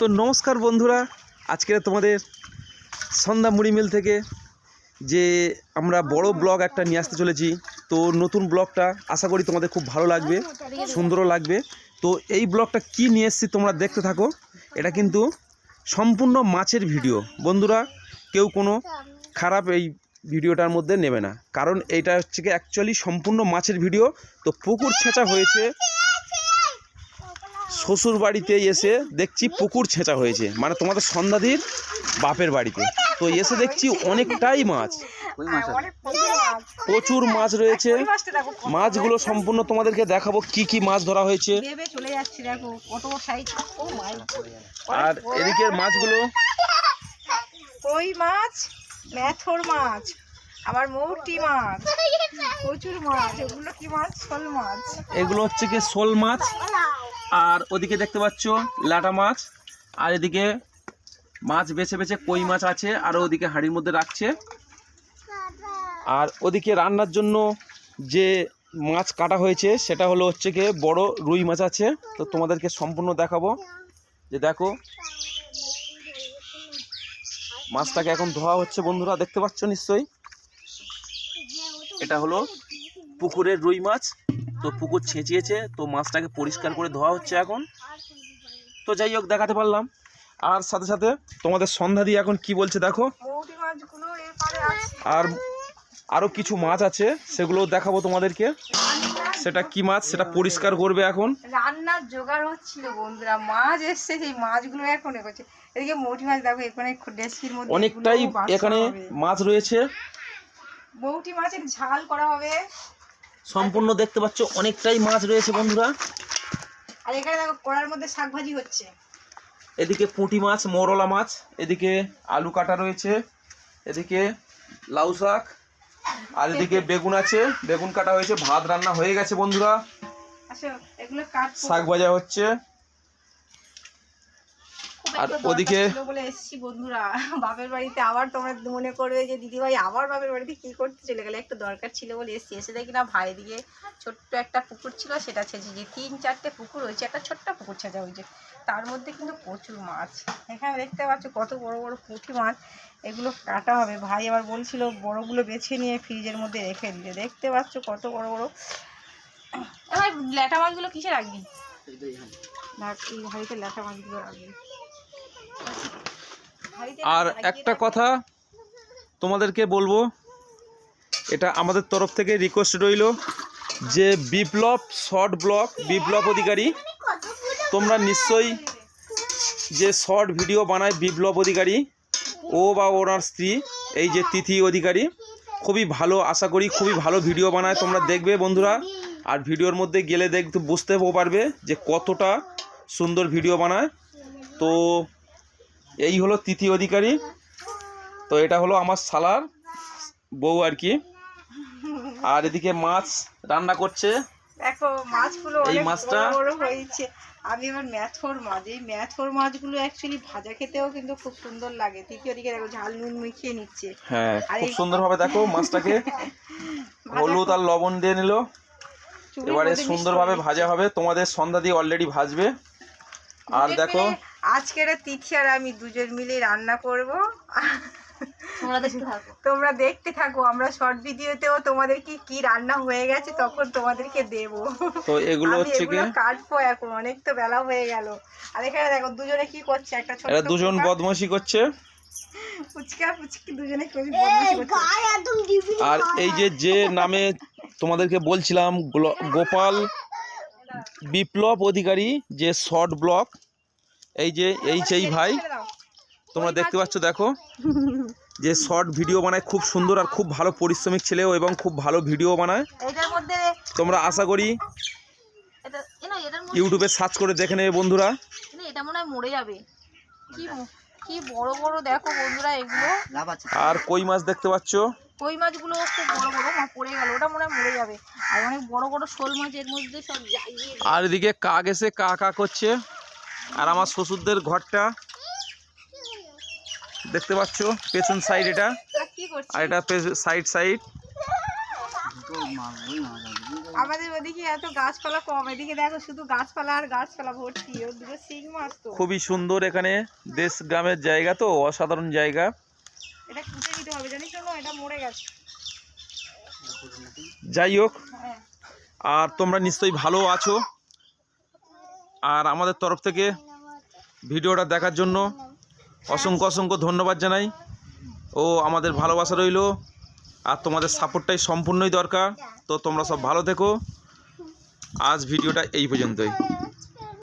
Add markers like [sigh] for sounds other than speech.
তো নমস্কার বন্ধুরা আজকে তোমাদের সন্ধ্যা মুড়ি মিল থেকে যে আমরা বড় ব্লগ একটা নিয়ে আসতে চলেছি। তো নতুন ব্লগটা আশা করি তোমাদের খুব ভালো লাগবে, সুন্দরও লাগবে। তো এই ব্লগটা কি নিয়ে এসেছি তোমরা দেখতে থাকো, এটা কিন্তু সম্পূর্ণ মাছের ভিডিও। বন্ধুরা, কেউ কোনো খারাপ এই ভিডিওটার মধ্যে নেবে না, কারণ এইটা হচ্ছে কি অ্যাকচুয়ালি সম্পূর্ণ মাছের ভিডিও। তো পুকুর ছেঁচা হয়েছে শ্বশুর বাড়িতে এসে দেখছি পুকুর ছেঁচা হয়েছে। মানে তোমাদের সন্ধ্যাদির বাপের বাড়িতে। তো এসে দেখছি অনেকটাই মাছ। প্রচুর মাছ রয়েছে। মাছগুলো সম্পূর্ণ তোমাদেরকে দেখাবো কি কি মাছ ধরা হয়েছে। আর এদিকের মাছগুলো? কই মাছ? ম্যাথর মাছ। আবার মৌটি মাছ। প্রচুর মাছ, এগুলো কি মাছ? শোল মাছ। এগুলো হচ্ছে কি শোল মাছ, আর ওদিকে দেখতে পাচ্ছ লাটা মাছ, আর এদিকে মাছ বেছে বেছে কই মাছ আছে, আর ওদিকে হাঁড়ির মধ্যে রাখছে। আর ওদিকে রান্নার জন্য যে মাছ কাটা হয়েছে, সেটা হলো হচ্ছে কি বড় রুই মাছ আছে। তো তোমাদেরকে সম্পূর্ণ দেখাবো। যে দেখো, মাছটাকে এখন ধোয়া হচ্ছে বন্ধুরা, দেখতে পাচ্ছ নিশ্চয়ই? এটা হলো পুকুরের রুই মাছ। তো পুকুর ছেঁচিয়েছে তো মাছটাকে পরিষ্কার করে ধোয়া হচ্ছে এখন। তো যাই হোক দেখাতে পারলাম। আর সাথে সাথে তোমাদের সন্ধ্যা দিয়ে এখন কি বলছে দেখো? আর আরও কিছু মাছ আছে সেগুলো দেখাবো তোমাদেরকে। সেটা কি মাছ সেটা পরিষ্কার করবে এখন। রান্নার জোগাড় হচ্ছিল বন্ধুরা মাছ এসছে সেই মাছগুলো এখন এ করছে এদিকে মৌটি মাছ দেখো এখানে ডেস্কির মধ্যে অনেকটাই এখানে মাছ রয়েছে। মৌটি মাছের ঝাল করা হবে। সম্পূর্ণ দেখতে পাচ্ছ অনেকটাই মাছ রয়েছে বন্ধুরা। আর এখানে দেখো কড়ার মধ্যে শাক ভাজি হচ্ছে। এদিকে পুঁটি মাছ মরলা মাছ এদিকে আলু কাটা রয়েছে এদিকে লাউ শাক আর এদিকে বেগুন আছে বেগুন কাটা হয়েছে ভাত রান্না হয়ে গেছে বন্ধুরা। শাক ভাজা হচ্ছে। আর ওদিকে- বলে এসেছি বন্ধুরা। [laughs] বাপের বাড়িতে আবার তোমরা মনে করবে যে দিদিভাই আবার বাপের বাড়িতে কি করতে চলে গেলে? একটা দরকার ছিল বলে এসেছি। এসে দেখি না ভাই দিকে ছোট্ট একটা পুকুর ছিল সেটা ছেঁচেছি। তিন চারটে পুকুর হয়েছে একটা ছোট্ট পুকুর ছেঁচা হয়েছে। তার মধ্যে কিন্তু প্রচুর মাছ। এখানে দেখতে পাচ্ছ কত বড় বড় পুঁটি মাছ। এগুলো কাটা হবে। ভাই আবার বলছিল বড়গুলো বেছে নিয়ে ফ্রিজের মধ্যে রেখে দিতে। দেখতে পাচ্ছ কত বড় বড়। এবার ল্যাটা মাছগুলো কিসে রাখবি? হাড়িতে ল্যাটা মাছগুলো রাখবি। আর একটা কথা তোমাদেরকে বলব এটা আমাদের তরফ থেকে রিকোয়েস্ট রইল যে বিপ্লব শর্ট ব্লগ বিপ্লব অধিকারী তোমরা নিশ্চয়ই যে শর্ট ভিডিও বানায় বিপ্লব অধিকারী ও বা ওনার স্ত্রী এই যে তিথি অধিকারী খুবই ভালো আশা করি খুবই ভালো ভিডিও বানায় তোমরা দেখবে বন্ধুরা। আর ভিডিওর মধ্যে গেলে দেখ বুঝতেও পারবে যে কতটা সুন্দর ভিডিও বানায়। তো এই হলো তিথি অধিকারী। তো এটা হলো আমার শালার বউ আর কি। আর এদিকে মাছ রান্না করছে। দেখো মাছগুলো এই মাছটা- বড় বড় হয়েছে। আমি এবার ম্যাথর মাছ। এই ম্যাথর মাছগুলো অ্যাকচুয়ালি ভাজা খেতেও কিন্তু খুব সুন্দর লাগে। তৃতীয় দিকে দেখো ঝাল নুন মিশিয়ে নিচ্ছে। হ্যাঁ খুব সুন্দরভাবে দেখো মাছটাকে। [laughs] হলুদ আর লবণ দিয়ে নিল। এবারে সুন্দরভাবে ভাজা হবে। তোমাদের সন্ধ্যা দিয়ে অলরেডি ভাজবে। আর দেখো মিলে আজকে তিথি আর আমি দুজন মিলে রান্না করব। তোমরা দেখতে থাকো। তোমরা দেখতে থাকো আমরা শর্ট ভিডিওতেও তোমাদের কি কি রান্না হয়ে গেছে তখন তোমাদেরকে দেব। তো এগুলো হচ্ছে কি? কাটবো এখন অনেক তো বেলা হয়ে গেল। আর এখানে দেখো দুজনে কি করছে? একটা ছোট দুজন বদমাশি করছে। ফুচকা ফুচকি দুজনে কি বদমাশি করছে। আর এই যে যে নামে তোমাদেরকে বলছিলাম গোপাল বিপ্লব অধিকারী যে শর্ট ব্লগ এই যে এই সেই ভাই তোমরা দেখতে পাচ্ছ দেখো যে শর্ট ভিডিও বানায় খুব সুন্দর আর খুব ভালো পরিশ্রমিক ছেলেও এবং খুব ভালো ভিডিও বানায়। মধ্যে তোমরা আশা করি এটা এ না এটার মধ্যে ইউটিউবে সার্চ করে দেখে নেবে বন্ধুরা। এটা মনে হয় মরে যাবে। কি বড় বড় দেখো বন্ধুরা এগুলো। আর কই মাছ দেখতে পাচ্ছ? কই মাছগুলো খুব বড় বড় মা পড়ে গেল ওটা মনে হয় মরে যাবে। আর অনেক বড় বড় শোল মাছ এর মধ্যে সব আর এদিকে কাক এসে কা কা করছে আর আমার শ্বশুরদের ঘরটা দেখতে পাচ্ছ পেছন সাইড এটা। আর এটা সাইড সাইড আমাদের ওদিকে এত গাছপালা কম এদিকে দেখো শুধু গাছপালা আর গাছপালা ভর্তি ওর শিং মাছ তো। খুবই সুন্দর এখানে দেশ গ্রামের জায়গা তো অসাধারণ জায়গা। এটা কুটে নিতে হবে জানিস না এটা মরে গেছে। যাই হোক হ্যাঁ। আর তোমরা নিশ্চয়ই ভালো আছো। আর আমাদের তরফ থেকে ভিডিওটা দেখার জন্য অসংখ্য অসংখ্য ধন্যবাদ জানাই। ও আমাদের ভালোবাসা রইল। আর তোমাদের সাপোর্টটাই সম্পূর্ণই দরকার। তো তোমরা সব ভালো থেকো। আজ ভিডিওটা এই পর্যন্তই।